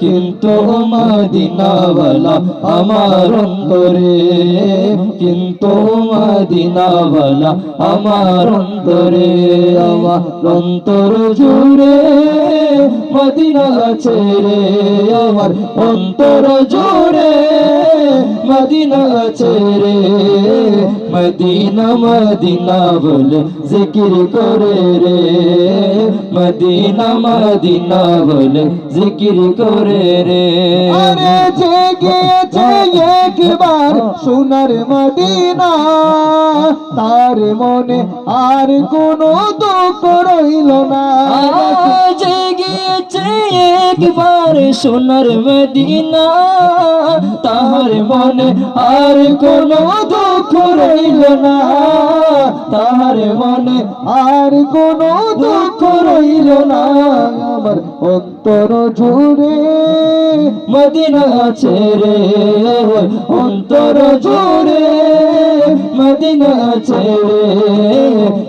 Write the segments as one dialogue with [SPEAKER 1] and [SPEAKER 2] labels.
[SPEAKER 1] কিন্তু মদিনাওয়ালা আমার অন্তরে, কিন্তু মদিনাওয়ালা আমার অন্তরে, আমার অন্তর জুড়ে মদিনা রে আমার অন্তর জুড়ে মদিনা রে মদিনা মদিনা বলে জিকির করে রে, মদিনা মদিনা বলে জিকির করে রে।
[SPEAKER 2] আরে জেগেছে একবার সোনার মদিনা। তার মনে আর কোনো দুঃখ রইল না।
[SPEAKER 1] জেগেছে গিয়েছে একবার সোনার মদিনা। তার মনে আর কোন দুঃখ রইল না।
[SPEAKER 2] তার মনে আর কোনো দুঃখ রইল না। আমার অন্তর জুড়ে
[SPEAKER 1] মদিনা রে অন্তর জোরে মদিনা রে।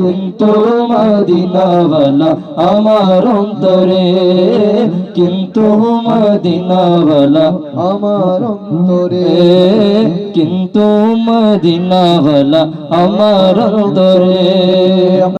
[SPEAKER 1] কিন্তু মদিনাওয়ালা আমার অন্তরে কিন্তু মদিনাওয়ালা
[SPEAKER 2] আমার অন্তরে
[SPEAKER 1] কিন্তু মদিনাওয়ালা আমার অন্তরে।